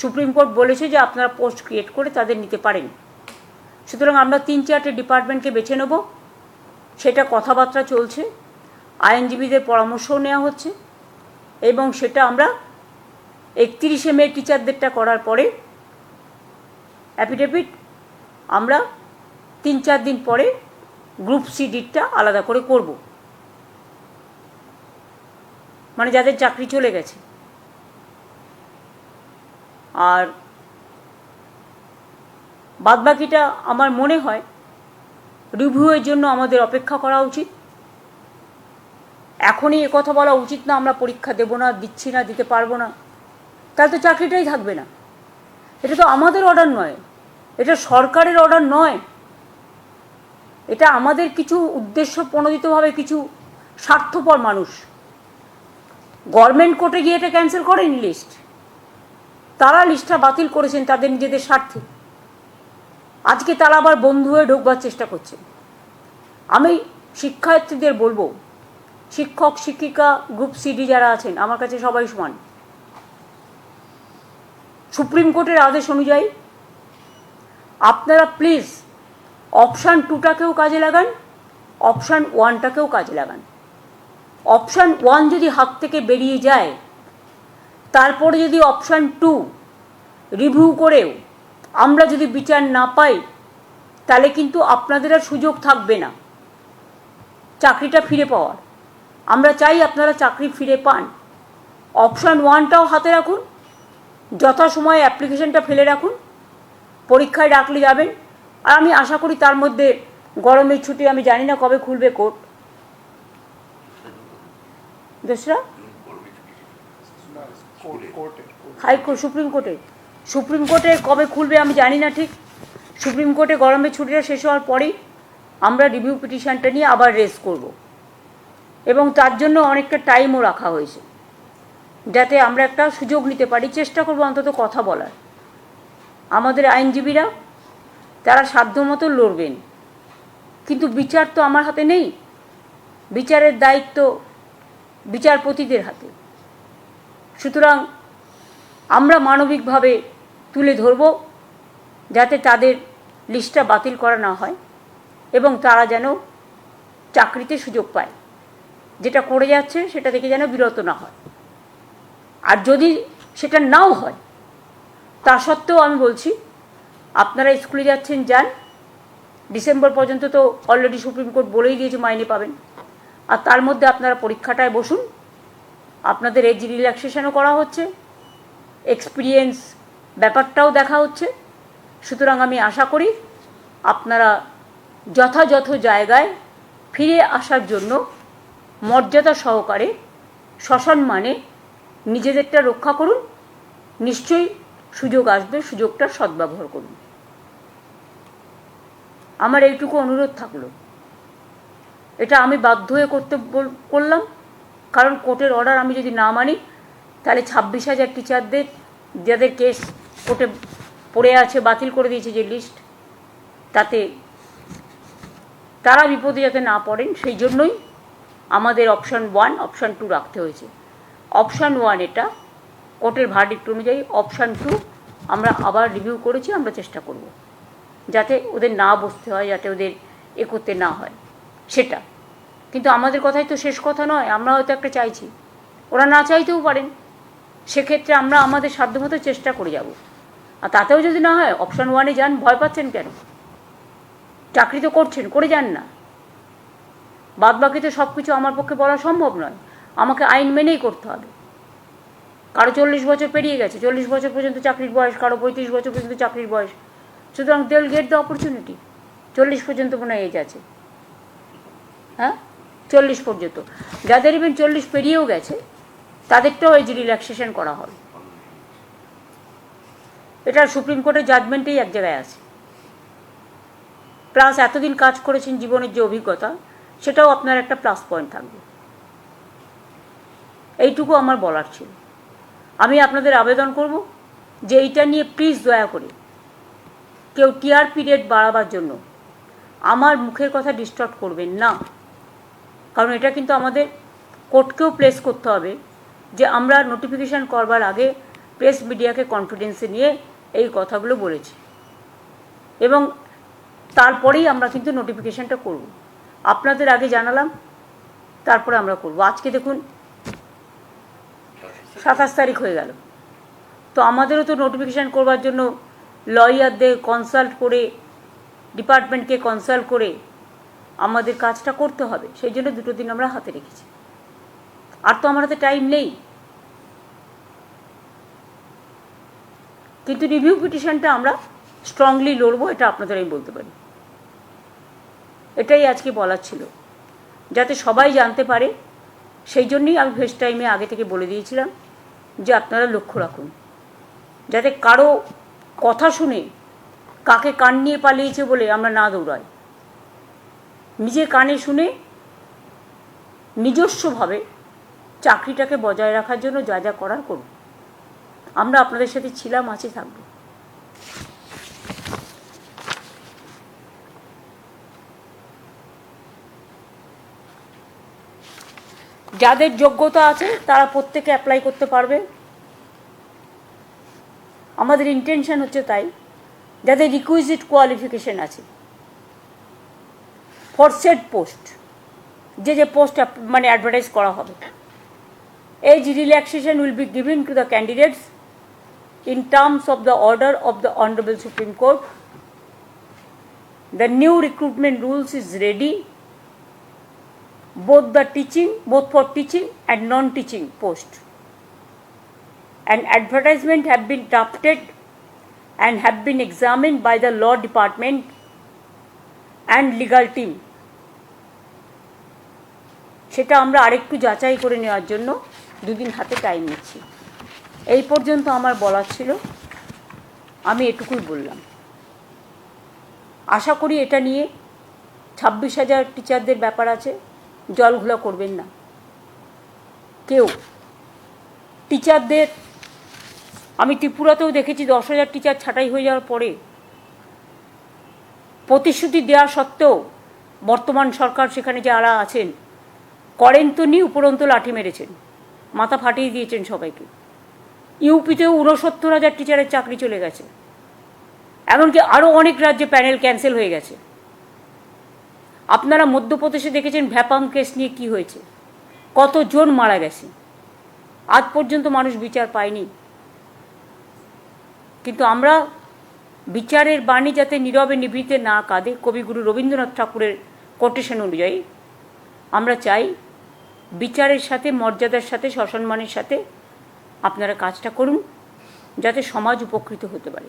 Supreme court বলেছে যে আপনারা পোস্ট ক্রিয়েট করে তাদের নিতে পারেন। সুতরাং আমরা তিন চারটে ডিপার্টমেন্টকে বেছে নেব। সেটা কথাবার্তা চলছে, আইনজীবীদের পরামর্শও নেওয়া হচ্ছে, এবং সেটা আমরা একত্রিশে মে টিচারদেরটা করার পরে অ্যাফিডেভিট আমরা তিন চার দিন পরে গ্রুপ সি ডিটটা আলাদা করে করব। মানে যাদের চাকরি চলে গেছে। আর বাদবাকিটা আমার মনে হয় রিভিউয়ের জন্য আমাদের অপেক্ষা করা উচিত। এখনই কথা বলা উচিত না, আমরা পরীক্ষা দেব না, দিচ্ছি না, দিতে পারব না। তাহলে তো চাকরিটাই থাকবে না। এটা তো আমাদের অর্ডার নয়। এটা সরকারের অর্ডার নয়। এটা আমাদের কিছু উদ্দেশ্য প্রণোদিতভাবে কিছু স্বার্থপর মানুষ। গভর্নমেন্ট কোর্টে গিয়ে এটা ক্যান্সেল করেনি লিস্ট তারা লিস্টটা বাতিল করেছেন তাদের নিজেদের স্বার্থে। আজকে তারা আবার বন্ধু হয়ে ঢোকবার চেষ্টা করছে। আমি শিক্ষার্থীদের বলব, শিক্ষক, শিক্ষিকা গ্রুপ সিডি যারা আছেন, আমার কাছে সবাই সমান। সুপ্রিম কোর্টের আদেশ অনুযায়ী আপনারা প্লিজ অপশান টুটাকেও কাজে লাগান অপশান ওয়ানটাকেও কাজে লাগান। অপশান ওয়ান যদি হাত থেকে বেরিয়ে যায় তারপরে যদি অপশান টু রিভিউ করেও আমরা যদি বিচার না পাই, তাহলে কিন্তু আপনাদের আর সুযোগ থাকবে না চাকরিটা ফিরে পাওয়ার। আমরা চাই আপনারা চাকরি ফিরে পান। অপশান ওয়ানটাও হাতে রাখুন, যথাসময়ে অ্যাপ্লিকেশনটা ফেলে রাখুন, পরীক্ষায় ডাকলে যাবেন। আর আমি আশা করি তার মধ্যে গরমের ছুটি আমি জানি না কবে খুলবে কোর্ট। দোসরা? হাইকোর্ট সুপ্রিম কোর্টে। সুপ্রিম কোর্টে কবে খুলবে আমি জানি না ঠিক। সুপ্রিম কোর্টে গরমের ছুটিটা শেষ হওয়ার পরেই আমরা রিভিউ পিটিশনটা নিয়ে আবার রেস করব। এবং তার জন্য অনেকটা টাইমও রাখা হয়েছে। যাতে আমরা একটা সুযোগ নিতে পারি, চেষ্টা করব অন্তত কথা বলার। আমাদের আইনজীবীরা, তারা সাধ্যমতো লড়বেন। কিন্তু বিচার তো আমার হাতে নেই। বিচারের দায়িত্ব বিচারপতিদের হাতে। সুতরাং আমরা মানবিকভাবে তুলে ধরব যাতে তাদের লিস্টটা বাতিল করা না হয় এবং তারা যেন চাকরিতে সুযোগ পায়। যেটা করে যাচ্ছে সেটা থেকে যেন বিরত না হয়। আর যদি সেটা নাও হয়, তা সত্ত্বেও আমি বলছি, আপনারা স্কুলে যাচ্ছেন, যান। ডিসেম্বর পর্যন্ত তো অলরেডি সুপ্রিম কোর্ট বলেই দিয়েছে, মাইনে পাবেন। আর তার মধ্যে আপনারা পরীক্ষাটায় বসুন। আপনাদের এজ রিল্যাক্সেশনও করা হচ্ছে এক্সপিরিয়েন্স ব্যাপারটাও দেখা হচ্ছে। সুতরাং আমি আশা করি আপনারা যথাযথ জায়গায় ফিরে আসার জন্য মর্যাদা সহকারে সসম্মানে নিজেদেরটা রক্ষা করুন, নিশ্চয়ই সুযোগ আসবে, সুযোগটা সদ্ব্যবহার করুন। আমার এইটুকু অনুরোধ থাকল। এটা আমি বাধ্য হয়ে করতে করলাম। কারণ কোর্টের অর্ডার আমি যদি না মানি, তাহলে ছাব্বিশ হাজার টিচারদের যাদের কেস কোর্টে পড়ে আছে, বাতিল করে দিয়েছে যে লিস্ট তাতে তারা বিপদে যাতে না পড়েন, সেই জন্যই আমাদের অপশান ওয়ান অপশান টু রাখতে হয়েছে। অপশান ওয়ান এটা কোর্টের ভার্ডিক্ট অনুযায়ী অপশান টু আমরা আবার রিভিউ করেছি, আমরা চেষ্টা করব। যাতে ওদের না বসতে হয়, যাতে ওদের এ করতে না হয়। সেটা। কিন্তু আমাদের কথাই তো শেষ কথা নয় আমরা হয়তো একটা চাইছি। ওরা না চাইতেও পারেন, সেক্ষেত্রে আমরা আমাদের সাধ্যমতো চেষ্টা করে যাব। আর তাতেও যদি না হয় অপশান ওয়ানে যান, ভয় পাচ্ছেন কেন? চাকরি তো করছেন, করে যান না। বাদ বাকি তো সব কিছু আমার পক্ষে বলা সম্ভব নয়। আমাকে আইন মেনেই করতে হবে। কারও চল্লিশ বছর পেরিয়ে গেছে, চল্লিশ বছর পর্যন্ত চাকরির বয়স, কারও পঁয়ত্রিশ বছর পর্যন্ত চাকরির বয়স। সুতরাং দে গেট দ্য অপরচুনিটি চল্লিশ পর্যন্ত মনে হয় এজ আছে। হ্যাঁ? চল্লিশ পর্যন্ত। যাদের ইভেন চল্লিশ পেরিয়েও গেছে তাদেরটাও এজ রিল্যাক্সেশন করা হবে। এটা সুপ্রিম কোর্টের জাজমেন্টেই এক জায়গায় আছে। প্লাস এতদিন কাজ করেছেন জীবনের যে অভিজ্ঞতা, সেটাও আপনার একটা প্লাস পয়েন্ট থাকবে। এইটুকু আমার বলার ছিল। আমি আপনাদের আবেদন করব যে এইটা নিয়ে প্লিজ দয়া করে কেউ টিআরপি রেট বাড়াবার জন্য আমার মুখের কথা ডিস্টার্ব করবেন না। কারণ এটা কিন্তু আমাদের কোর্টকেও প্লেস করতে হবে যে আমরা নোটিফিকেশান করবার আগে প্রেস মিডিয়াকে কনফিডেন্সে নিয়ে এই কথাগুলো বলেছি। এবং তারপরেই আমরা কিন্তু নোটিফিকেশানটা করব। আপনাদের আগে জানালাম, তারপরে আমরা করব। আজকে দেখুন, সাতাশ তারিখ হয়ে গেল। তো আমাদেরও তো নোটিফিকেশান করবার জন্য লয়ারদের কনসাল্ট করে ডিপার্টমেন্টকে কনসাল্ট করে আমাদের কাজটা করতে হবে, সেই জন্য দুটো দিন আমরা হাতে রেখেছি। আর তো আমার হাতে টাইম নেই। কিন্তু রিভিউ পিটিশনটা আমরা স্ট্রংলি লড়বো, এটা আপনাদের আমি বলতে পারি। এটাই আজকে বলার ছিল। যাতে সবাই জানতে পারে, সেই জন্যই আমি ফেস টাইমে আগে থেকে বলে দিয়েছিলাম যে আপনারা লক্ষ্য রাখুন। যাতে কারও কথা শুনে কাকে কান নিয়ে পালিয়েছে বলে আমরা না দৌড়াই। নিজে কানে শুনে নিজস্বভাবে চাকরিটাকে বজায় রাখার জন্য যা যা করার করুন। আমরা আপনাদের সাথে ছিলাম, আছি, থাকব। যাদের যোগ্যতা আছে, তারা প্রত্যেকে অ্যাপ্লাই করতে পারবে। আমাদের ইন্টেনশন হচ্ছে তাই, যাদের রিকুইজিট কোয়ালিফিকেশন আছে ফর সেট পোস্ট যে যে পোস্ট মানে অ্যাডভার্টাইজ করা হবে as relaxation will be giving to the candidates in terms of the order of the Honorable Supreme Court. The new recruitment rules is ready, both the teaching, both for teaching and non-teaching post. An advertisement have been drafted and have been examined by the law department and legal team. সেটা আমরা আরেকটু যাচাই করে নেওয়ার জন্য দুদিন হাতে time নিচ্ছি। এই পর্যন্ত আমার বলার ছিল। আমি এটুকুই বললাম। আশা করি এটা নিয়ে ছাব্বিশ হাজার টিচারদের ব্যাপার আছে জলঘোলা করবেন না। কেউ। টিচারদের আমি ত্রিপুরাতেও দেখেছি দশ হাজার টিচার ছাঁটাই হয়ে যাওয়ার পরে। প্রতিশ্রুতি দেওয়া সত্ত্বেও বর্তমান সরকার সেখানে যারা আছেন করেন তো নি উপরন্ত লাঠি মেরেছেন। মাথা ফাটিয়ে দিয়েছেন সবাইকে। ইউপিতেও ঊনসত্তর হাজার টিচারের চাকরি চলে গেছে। এমনকি আরও অনেক রাজ্যে প্যানেল ক্যান্সেল হয়ে গেছে। আপনারা মধ্যপ্রদেশে দেখেছেন ভ্যাপাম কেস নিয়ে কি হয়েছে। কতজন মারা গেছে। আজ পর্যন্ত মানুষ বিচার পায়নি। কিন্তু আমরা বিচারের বাণী যাতে নীরবে নিভৃতে না কাঁদে, কবিগুরু রবীন্দ্রনাথ ঠাকুরের কোটেশন অনুযায়ী, আমরা চাই বিচারের সাথে মর্যাদার সাথে সসম্মানের সাথে আপনারা কাজটা করুন যাতে সমাজ উপকৃত হতে পারে।